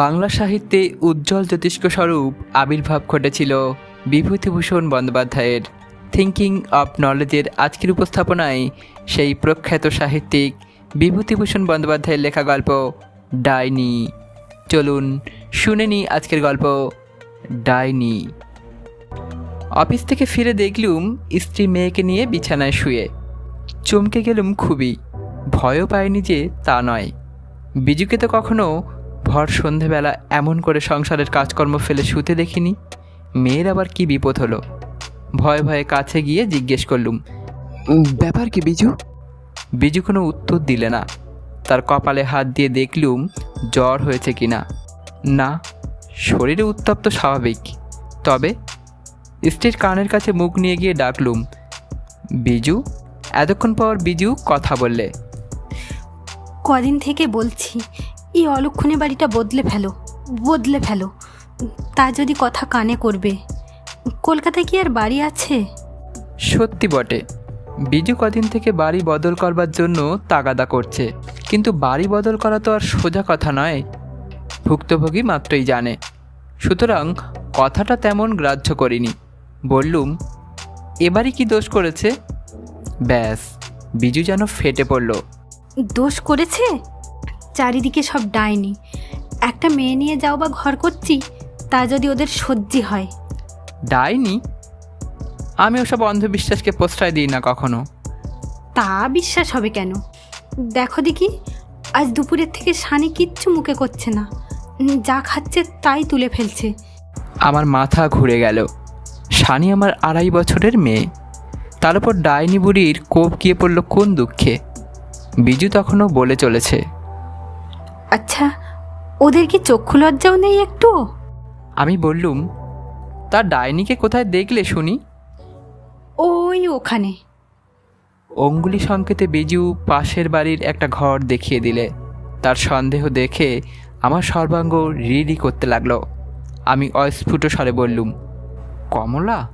বাংলা সাহিত্যে উজ্জ্বল জ্যোতিষ্ক স্বরূপ আবির্ভাব ঘটেছিল বিভূতিভূষণ বন্দ্যোপাধ্যায়ের। থিঙ্কিং অফ নলেজের আজকের উপস্থাপনায় সেই প্রখ্যাত সাহিত্যিক বিভূতিভূষণ বন্দ্যোপাধ্যায়ের লেখা গল্প ডাইনি। চলুন শুনে নিই আজকের গল্প ডাইনি। অফিস থেকে ফিরে দেখলুম স্ত্রী মেয়েকে নিয়ে বিছানায় শুয়ে। চমকে গেলুম খুবই। ভয়ও পায়নি যে তা নয়। বিজুকে তো কখনো ভর সন্ধেবেলা এমন করে সংসারের কাজকর্ম ফেলে শুতে দেখিনি। মেয়ের আবার কি বিপদ হলো? ভয়ে ভয়ে কাছে গিয়ে জিজ্ঞেস করলুম ব্যাপার কি বিজু? বিজু কোনো উত্তর দিলে না। তার কপালে হাত দিয়ে দেখলুম জ্বর হয়েছে কি না না, শরীরে উত্তপ্ত স্বাভাবিক। তবে স্ত্রীর কানের কাছে মুখ নিয়ে গিয়ে ডাকলুম, বিজু? এতক্ষণ পর বিজু কথা বললে, কদিন থেকে বলছি এই অলক্ষণে বাড়িটা বদলে ফেলো বদলে ফেলো। তা যদি কথা কানে করবে কলকাতায় কি আর বাড়ি আছে? সত্যি বটে। বিজু কদিন থেকে বাড়ি বদল করবার জন্য তাগাদা করছে কিন্তু বাড়ি বদল করা তো আর সোজা কথা নয়। ভুক্তভোগী মাত্রই জানে। সুতরাং কথাটা তেমন গ্রাহ্য করিনি। বললুম এবারই কি দোষ করেছে? ব্যাস বিজু যেন ফেটে পড়ল। দোষ করেছে? চারিদিকে সব ডাইনি। একটা মেয়ে নিয়ে যাও বা ঘর করছি তা যদি ওদের সহ্যি হয়। ডাইনি? আমি ওসব অন্ধবিশ্বাসকে প্রশ্রয় দিই না কখনো। তা বিশ্বাস হবে কেন? দেখো দেখি আজ দুপুরের থেকে সানি কিচ্ছু মুখে করছে না। যা খাচ্ছে তাই তুলে ফেলছে। আমার মাথা ঘুরে গেল। শানি আমার আড়াই বছরের মেয়ে। তার উপর ডাইনি বুড়ির কোপ গিয়ে পড়ল কোন দুঃখে। বিজু তখনও বলে চলেছে। আচ্ছা ওদের কি চক্ষু লজ্জাও নেই একটু? আমি বললুম তার ডাইনিকে কোথায় দেখলে শুনি? ওই ওখানে। অঙ্গুলি সংকেতে বিজু পাশের বাড়ির একটা ঘর দেখিয়ে দিলে। তার সন্দেহ দেখে আমার সর্বাঙ্গ রিডি করতে লাগল। আমি অস্ফুট স্বরে বললুম কমলা?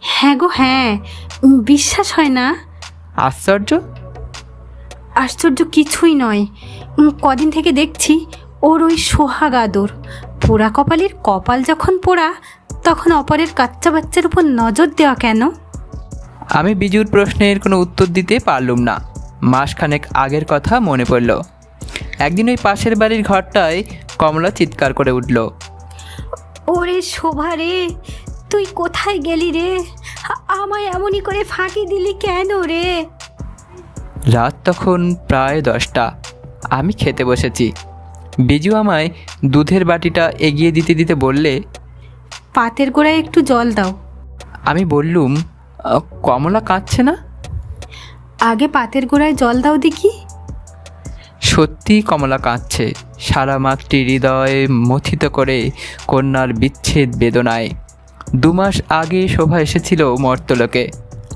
হ্যাঁ গো হ্যাঁ। বিশ্বাস হয় না। আশ্চর্য? আশ্চর্য কিছুই নয়। কদিন থেকে দেখছি ওর ওই সোহাগ আদর। পোড়া কপালের কপাল যখন পোড়া তখন অপরের কাচ্চা বাচ্চার উপর নজর দেওয়া কেন? আমি বিজুর প্রশ্নের কোনো উত্তর দিতে পারলুম না। মাসখানেক আগের কথা মনে পড়ল। একদিন ওই পাশের বাড়ির ঘরটায় কমলা চিৎকার করে উঠল। ওরে শোভা রে তুই কোথায় গেলি রে? আমায় এমনই করে ফাঁকি দিলি কেন রে? রাত তখন প্রায় দশটা। আমি খেতে বসেছি। বিজু আমায় দুধের বাটিটা এগিয়ে দিতে দিতে বললে পাতের গোড়ায় একটু জল দাও। আমি বললুম "আহ, কমলা কাঁদছে না? আগে পাতের গোড়ায় জল দাও দেখি। সত্যি কমলা কাঁদছে। সারা মাতৃ হৃদয়ে মথিত করে কন্যার বিচ্ছেদ বেদনায়। দুমাস আগে শোভা এসেছিল মর্তলোকে।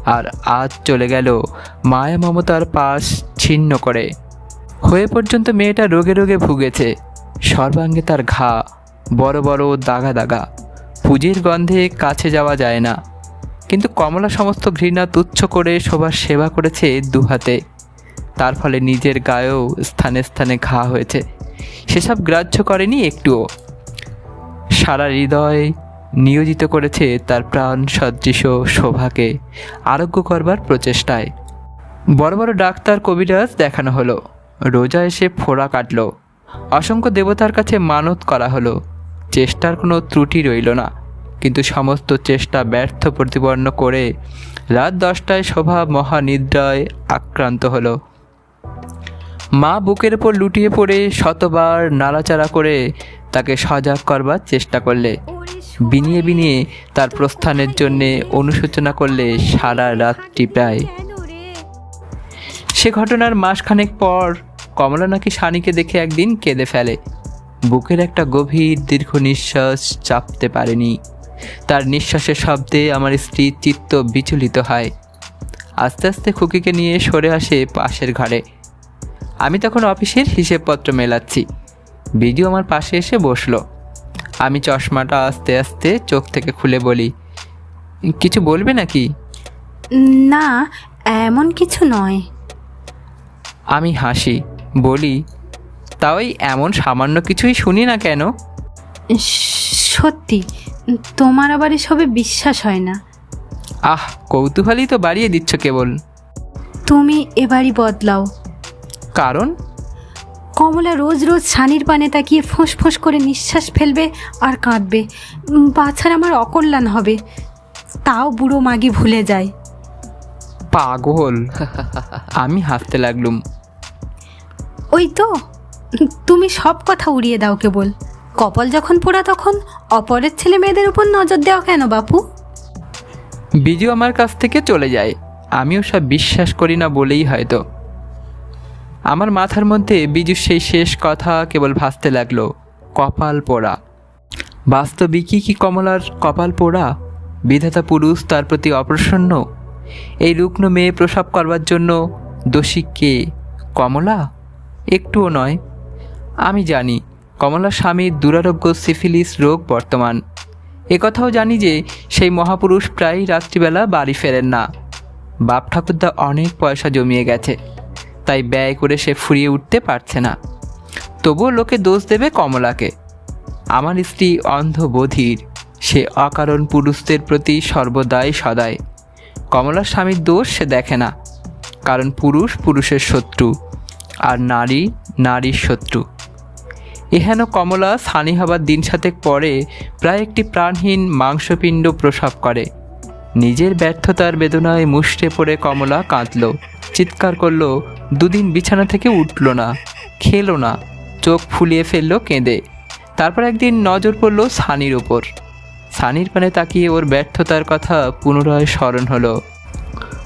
আর আজ চলে গেল মায়া মমতার পাশ ছিন্ন করে। হয়ে পর্যন্ত মেয়েটা রোগে রোগে ভুগেছে। সর্বাঙ্গে তার ঘা, বড় বড় দাগা দাগা। পুজের গন্ধে কাছে যাওয়া যায় না। কিন্তু কমলা সমস্ত ঘৃণা তুচ্ছ করে শোভার সেবা করেছে দুহাতে। তার ফলে নিজের গায়েও স্থানে স্থানে ঘা হয়েছে। সেসব গ্রাহ্য করেনি একটুও। সারা হৃদয় নিয়োজিত করেছে তার প্রাণ সদৃশ শোভাকে আরোগ্য করবার প্রচেষ্টায়। বড় বড় ডাক্তার কবিরাজ দেখানো হলো। রোজা এসে ফোড়া কাটল। অসংখ্য দেবতার কাছে মানত করা হলো। চেষ্টার কোনো ত্রুটি রইল না। কিন্তু সমস্ত চেষ্টা ব্যর্থ প্রতিপন্ন করে রাত দশটায় শোভা মহানিদ্রায় আক্রান্ত হলো। মা বুকের ওপর লুটিয়ে পড়ে শতবার নাড়াচাড়া করে তাকে সজাগ করবার চেষ্টা করলে। বিনিয়ে বিনিয়ে তার প্রস্থানের জন্যে অনুশোচনা করলে সারা রাতটি প্রায়। সে ঘটনার মাসখানেক পর কমলা নাকি শানিকে দেখে একদিন কেঁদে ফেলে। বুকের একটা গভীর দীর্ঘ নিঃশ্বাস চাপতে পারেনি। তার নিঃশ্বাসের শব্দে আমার স্ত্রীর চিত্ত বিচলিত হয়। আস্তে আস্তে খুকিকে নিয়ে সরে আসে পাশের ঘরে। আমি তখন অফিসের হিসেবপত্র মেলাচ্ছি। বিজু আমার পাশে এসে বসল। আমি চশমাটা আস্তে আস্তে চোখ থেকে খুলে বলি কিছু বলবে নাকি? না এমন কিছু নয়। আমি হাসি বলি তাই এমন সামান্য কিছুই শুনি না কেন? সত্যি তোমার আবার এসবে বিশ্বাস হয় না? আহ কৌতূহলই তো বাড়িয়ে দিচ্ছ কেবল। তুমি এবারই বদলাও। কারণ? কমলা রোজ রোজ ছানির পানে তাকিয়ে ফোঁস ফোঁস করে নিঃশ্বাস ফেলবে আর কাঁদবে। বাছার আমার অকল্যাণ হবে। তাও বুড়ো মাগি ভুলে যায়। পাগল। আমি হাসতে লাগলুম। ওই তো তুমি সব কথা উড়িয়ে দাও কেবল। কপাল যখন পোড়া তখন অপরের ছেলে মেয়েদের উপর নজর দেওয়া কেন বাপু? বিজু আমার কাছ থেকে চলে যায়। আমিও সব বিশ্বাস করি না বলেই হয়তো। আমার মাথার মধ্যে বিজুর সেই শেষ কথা কেবল ভাসতে লাগল, কপাল পোড়া। বাস্তবিকই কি কমলার কপাল পোড়া? বিধাতা পুরুষ তার প্রতি অপ্রসন্ন? এই রুগ্ন মেয়ে প্রসব করবার জন্য দোষী কে? কমলা? একটুও নয়। আমি জানি, কমলা স্বামীর দুরারোগ্য সিফিলিস রোগ বর্তমান। একথাও জানি যে সেই মহাপুরুষ প্রায়ই রাত্রিবেলা বাড়ি ফেরেন না। বাপ ঠাকুরদা অনেক পয়সা জমিয়ে গেছে। তাই ব্যয় করে সে ফুরিয়ে উঠতে পারছে না। তবুও লোকে দোষ দেবে কমলাকে। আমার স্ত্রী অন্ধ বধির সে অকারণ পুরুষদের প্রতি সর্বদাই সদায় কমলার স্বামীর দোষ সে দেখে না, কারণ পুরুষ পুরুষের শত্রু, আর নারী নারীর শত্রু। এহেন কমলা স্থানী হবার দিন সাতেক পরে প্রায় একটি প্রাণহীন মাংসপিণ্ড প্রসব করে। নিজের ব্যর্থতার বেদনায় মুষ্টে পড়ে কমলা কাঁদল। চিৎকার করল, দুদিন বিছানা থেকে উঠল না, খেলো না। চোখ ফুলিয়ে ফেলল কেঁদে। তারপর একদিন নজর পড়ল সানির ওপর সানির পানে তাকিয়ে ওর ব্যর্থতার কথা পুনরায় স্মরণ হলো।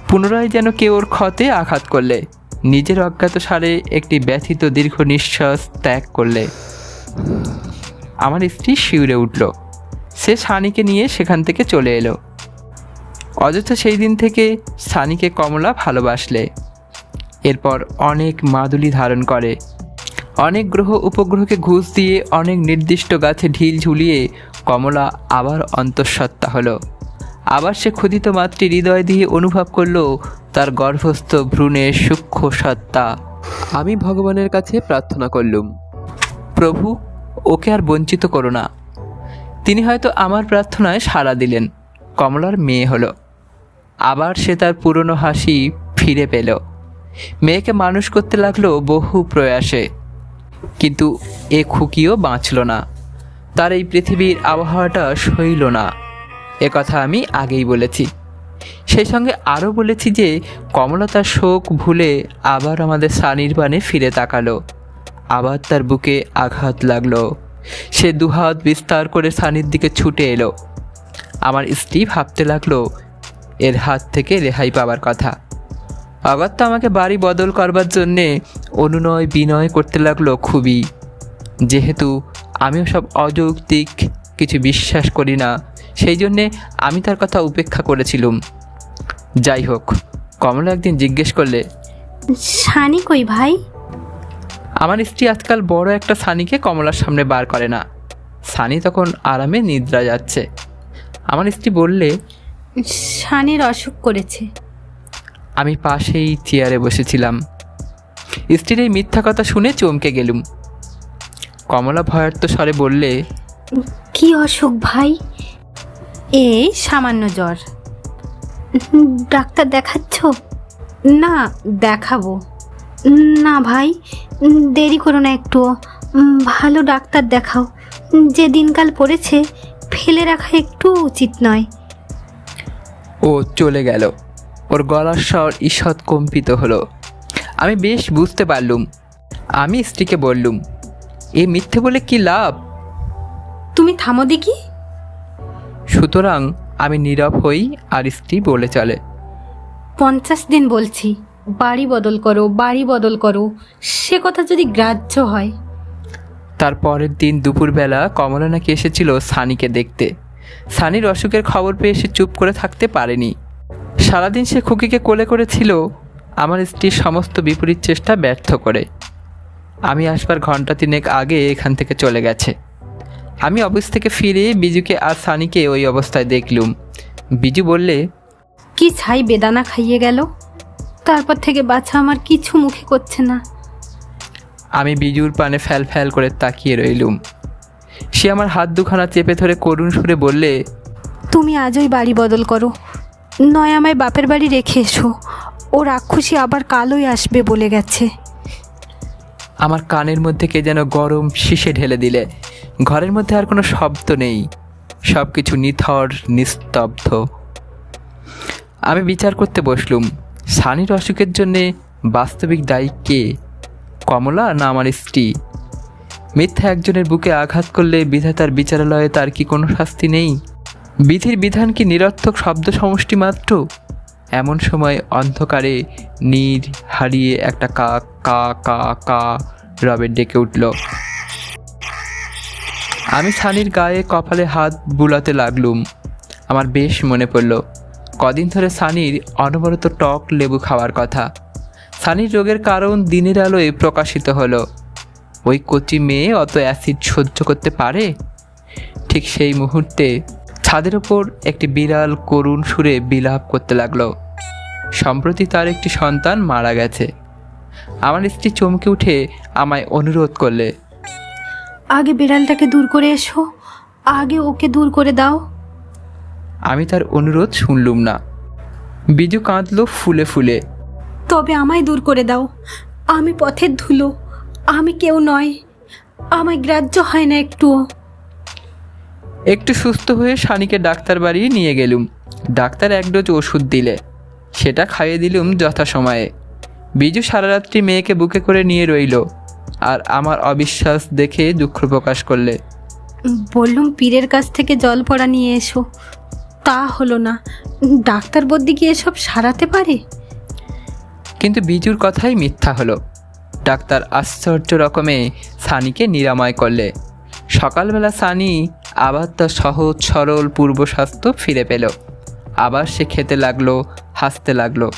পুনরায় যেন কেউ ওর ক্ষতে আঘাত করলে, নিজের অজ্ঞাত সারে একটি ব্যথিত দীর্ঘ নিঃশ্বাস ত্যাগ করলে। আমার স্ত্রী শিউরে উঠল। সে সানিকে নিয়ে সেখান থেকে চলে এলো। অযথা সেই দিন থেকে সানিকে কমলা ভালোবাসলে। এরপর অনেক মাদুলি ধারণ করে। অনেক গ্রহ উপগ্রহকে ঘুষ দিয়ে অনেক নির্দিষ্ট গাছে ঢিল ঝুলিয়ে কমলা আবার অন্তঃসত্ত্বা হলো। আবার সে ক্ষুদিত মাতৃ হৃদয় দিয়ে অনুভব করল তার গর্ভস্থ ভ্রূণের সূক্ষ্ম সত্তা। আমি ভগবানের কাছে প্রার্থনা করলুম, প্রভু, ওকে আর বঞ্চিত করো না। তিনি হয়তো আমার প্রার্থনায় সাড়া দিলেন, কমলার মেয়ে হলো। আবার সে তার পুরনো হাসি ফিরে পেল। মেয়েকে মানুষ করতে লাগল বহু প্রয়াসে। কিন্তু এ খুকিও বাঁচল না। তার এই পৃথিবীর আবহাওয়াটা সইল না। এ কথা আমি আগেই বলেছি। সেই সঙ্গে আরও বলেছি যে কমলা তার শোক ভুলে আবার আমাদের সানির ফিরে তাকালো। আবার তার বুকে আঘাত লাগল। সে দুহাত বিস্তার করে সানির দিকে ছুটে এলো। আমার স্ত্রী ভাবতে লাগল এর হাত থেকে রেহাই পাওয়ার কথা। অগত্যা আমাকে বাড়ি বদল করবার জন্যে অনুনয় বিনয় করতে লাগল খুবই। যেহেতু আমিও সব অযৌক্তিক কিছু বিশ্বাস করি না সেই জন্যে আমি তার কথা উপেক্ষা করেছিলুম। যাই হোক কমলা একদিন জিজ্ঞেস করলে সানি কই ভাই? আমার স্ত্রী আজকাল বড় একটা সানিকে কমলার সামনে বার করে না। সানি তখন আরামে নিদ্রা যাচ্ছে। আমার স্ত্রী বললে শানির অসুখ করেছে। আমি পাশেই চেয়ারে বসেছিলাম। স্ত্রীর এই মিথ্যা কথা শুনে চমকে গেলুম। কমলা ভয়ার্ত স্বরে বললে কি অসুখ ভাই? এই সামান্য জ্বর। ডাক্তার দেখাচ্ছ? না দেখাবো। না ভাই দেরি করো না একটু। ভালো ডাক্তার দেখাও। যে দিনকাল পড়েছে ফেলে রাখা একটু উচিত নয়। ও চলে গেল। ওর গলার স্বর ঈষৎ কম্পিত হলো। আমি বেশ বুঝতে পারলুম। আমি স্ত্রীকে বললুম এ মিথ্যে বলে কি লাভ? তুমি থামো দেখি। সুতরাং আমি নীরব হই আর স্ত্রী বলে চলে। পঞ্চাশ দিন বলছি বাড়ি বদল করো বাড়ি বদল করো সে কথা যদি গ্রাহ্য হয়। তার পরের দিন দুপুরবেলা কমলা নাকি এসেছিল সানিকে দেখতে। সানির অসুখের খবর পেয়ে সে চুপ করে থাকতে পারেনি। সারাদিন সে খুকিকে কোলে করেছিল। আমার স্ত্রীর সমস্ত বিপরীত চেষ্টা ব্যর্থ করে। আমি আসবার ঘণ্টা তিনেক আগে এখান থেকে চলে গেছে। আমি অফিস থেকে ফিরে বিজুকে আর সানিকে ওই অবস্থায় দেখলুম। বিজু বললে কি ছাই বেদানা খাইয়ে গেল? তারপর থেকে বাচ্চা আমার কিছু মুখে করছে না। আমি বিজুর পানে ফ্যাল ফ্যাল করে তাকিয়ে রইলুম। সে আমার হাত দুখানা চেপে ধরে করুণ সুরে বললে তুমি আজই বাড়ি বদল করো। নয় আমায় বাপের বাড়ি রেখে এসো। ও রাক্ষসী আবার কালোই আসবে বলে গেছে। আমার কানের মধ্যে কে যেন গরম শিশে ঢেলে দিলে। ঘরের মধ্যে আর কোনো শব্দ নেই। সব কিছু নিথর নিস্তব্ধ। আমি বিচার করতে বসলুম সানির অসুখের জন্যে বাস্তবিক দায়ী কে? কমলা না আমার স্ত্রী? মিথ্যা একজনের বুকে আঘাত করলে বিধাতার বিচারালয়ে তার কি কোনো শাস্তি নেই? বিধির বিধান কি নিরর্থক শব্দ সমষ্টি মাত্র? এমন সময় অন্ধকারে নীর হারিয়ে একটা কা কা কা কা রবের ডেকে উঠল। আমি সানির গায়ে কপালে হাত বুলাতে লাগলুম। আমার বেশ মনে পড়ল, কদিন ধরে সানির অনবরত টক লেবু খাওয়ার কথা। সানির রোগের কারণ দিনের আলোয় প্রকাশিত হলো। ওই কচি মেয়ে অত অ্যাসিড সহ্য করতে পারে? ঠিক সেই মুহূর্তে ছাদের ওপর একটি বিড়াল করুণ সুরে বিলাপ করতে লাগল। সম্প্রতি তার একটি সন্তান মারা গেছে। আমার স্ত্রী চমকে উঠে আমায় অনুরোধ করলে। আগে বিড়ালটাকে দূর করে এসো। আগে ওকে দূর করে দাও। আমি তার অনুরোধ শুনলুম না। বিজু কাঁদলো ফুলে ফুলে। তবে আমায় দূর করে দাও। আমি পথের ধুলো। আমি কেউ নয় আমায় গ্রাহ্য হয় না একটুও। একটু সুস্থ হয়ে শানিকে ডাক্তার বাড়ি নিয়ে গেলুম। ডাক্তার এক ডোজ ওষুধ দিলে। সেটা খাইয়ে দিলুম যথাসময়ে বিজু সারা রাত্রি মেয়েকে বুকে করে নিয়ে রইল আর আমার অবিশ্বাস দেখে দুঃখ প্রকাশ করলে। বললুম পীরের কাছ থেকে জল পড়া নিয়ে এসো। তা হলো না। ডাক্তার বদ্যি কি এসব সারাতে পারে? কিন্তু বিজুর কথাই মিথ্যা হলো। ডাক্তার আশ্চর্য রকমে সানিকে নিরাময় করলে। সকালবেলা সানি আবার তার সহজ, সরল পূর্ব স্বাস্থ্য ফিরে পেল। আবার সে খেতে লাগল, হাসতে লাগল।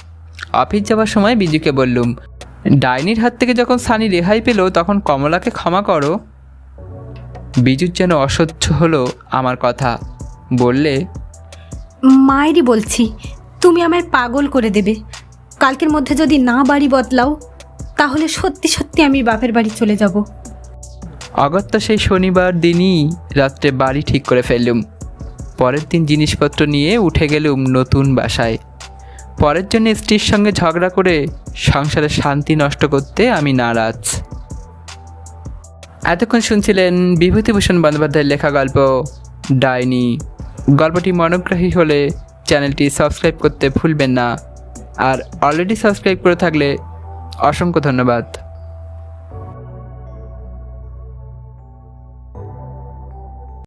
অফিস যাওয়ার সময় বিজুকে বললুম, ডাইনির হাত থেকে যখন সানি রেহাই পেল, তখন কমলাকে ক্ষমা করো। বিজুর যেন অসহ্য হলো আমার কথা। বললে, মায়েরই বলছি, তুমি আমায় পাগল করে দেবে। কালকের মধ্যে যদি না বাড়ি বদলাও তাহলে সত্যি সত্যি আমি বাপের বাড়ি চলে যাব। অগত্যা সেই শনিবার দিনই রাত্রে বাড়ি ঠিক করে ফেললুম। পরের দিন জিনিসপত্র নিয়ে উঠে গেলুম নতুন বাসায়। পরের জন্য স্ত্রীর সঙ্গে ঝগড়া করে সংসারের শান্তি নষ্ট করতে আমি নারাজ। এতক্ষণ শুনছিলেন বিভূতিভূষণ বন্দ্যোপাধ্যায়ের লেখা গল্প ডাইনি। গল্পটি মনোগ্রাহী হলে চ্যানেলটি সাবস্ক্রাইব করতে ভুলবেন না। আর অলরেডি সাবস্ক্রাইব করে থাকলে অসংখ্য ধন্যবাদ।